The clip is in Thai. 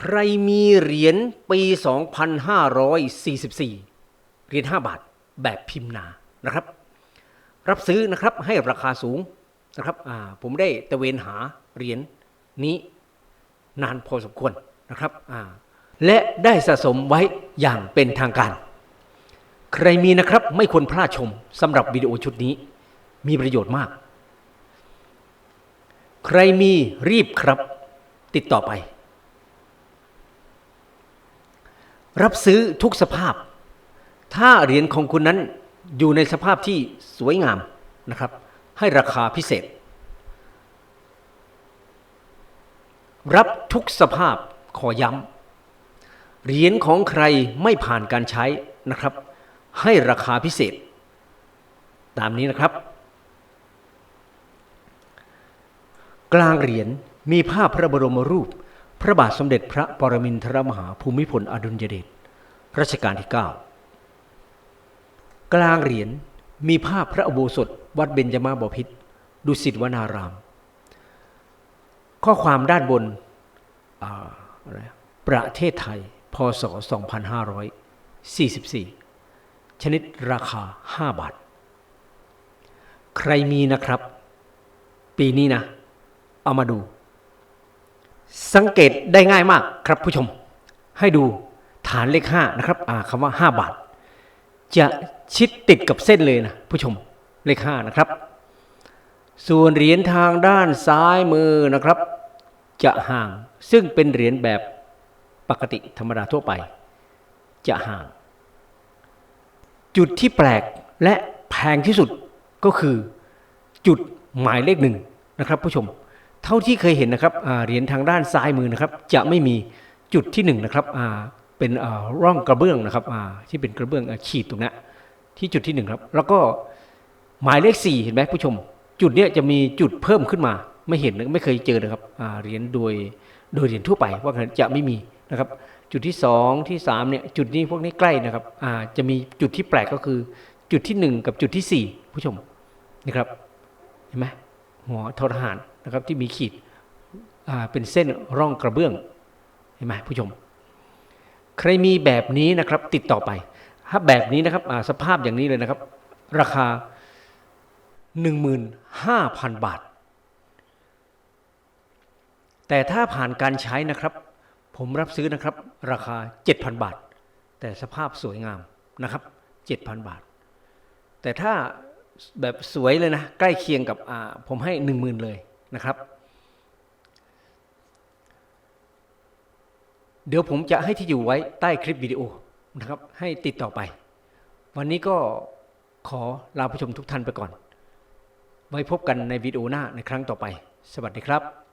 ใครมีเหรียญปี 2544 เหรียญ5บาทแบบพิมพ์นานะครับ รับซื้อนะครับให้ราคาสูงนะครับผมได้ตะเวนหาเหรียญนี้นานพอสมควรนะครับและได้สะสมไว้อย่างเป็นทางการ ใครมีนะครับไม่ควรพลาดชมสำหรับวิดีโอชุดนี้ มีประโยชน์มาก ใครมีรีบครับ ติดต่อไป รับซื้อทุกสภาพ ถ้าเหรียญของคุณนั้นอยู่ในสภาพที่สวยงามนะครับ ให้ราคาพิเศษ รับทุกสภาพขอย้ำเหรียญของใครไม่ผ่านการใช้นะครับ ให้ราคาพิเศษ ตามนี้นะครับ กลางเหรียญมีภาพพระบรมรูป พระบาทสมเด็จพระปรมินทรมหาภูมิพลอดุลยเดชรัชกาลที่ 9 กลางเหรียญมีภาพพระอุโบสถวัดเบญจมาบพิตรดุสิตวนาราม ข้อความด้านบนประเทศไทย พศ 2544 ชนิดราคา 5 บาท ใครมีนะครับ ปีนี้นะ เอามาดู สังเกตได้ง่ายมากครับผู้ชม ให้ดูฐานเลข5นะครับอ่าคำว่า 5 บาท จะชิดติดกับเส้นเลยนะผู้ชมเลข5นะครับ ส่วนเหรียญทางด้านซ้ายมือนะครับ จะห่างซึ่งเป็นเหรียญแบบปกติธรรมดาทั่วไป จะห่าง จุดที่แปลกและแพงที่สุดก็คือจุดหมายเลขหนึ่งนะครับผู้ชม เท่าที่เคยเห็นนะครับเหรียญทางด้านซ้ายมือนะครับ จะไม่มีจุดที่หนึ่งนะครับเป็นร่องกระเบื้องนะครับที่เป็นกระเบื้องขีดตรงนั้นที่จุดที่หนึ่งครับแล้วก็หมายเลขสี่เห็นไหมผู้ชม จุดเนี้ยจะมีจุดเพิ่มขึ้นมา ไม่เห็นไม่เคยเจอนะครับเหรียญโดยโดยเหรียญทั่วไปว่าจะไม่มีนะครับ จุดที่สองที่สามเนี่ยจุดนี้พวกนี้ใกล้นะครับจะมีจุดที่แปลกก็คือ จุดที่หนึ่งกับจุดที่สี่ผู้ชมนะครับเห็นไหมหัวทรหาร นะครับที่มีขีดเป็นเส้นร่องกระเบื้องเห็นไหมผู้ชม ใครมีแบบนี้นะครับติดต่อไป ถ้าแบบนี้นะครับสภาพอย่างนี้เลยนะครับ ราคา 15,000 บาท แต่ถ้าผ่านการใช้นะครับ ผมรับซื้อนะครับ ราคา 7,000 บาท แต่สภาพสวยงามนะครับ 7,000 บาท แต่ถ้าแบบสวยเลยนะ ใกล้เคียงกับผมให้ 10,000 เลย นะครับ เดี๋ยวผมจะให้ที่อยู่ไว้ใต้คลิปวิดีโอนะครับ ให้ติดต่อไป วันนี้ก็ขอลาผู้ชมทุกท่านไปก่อน ไว้พบกันในวิดีโอหน้าในครั้งต่อไป สวัสดีครับ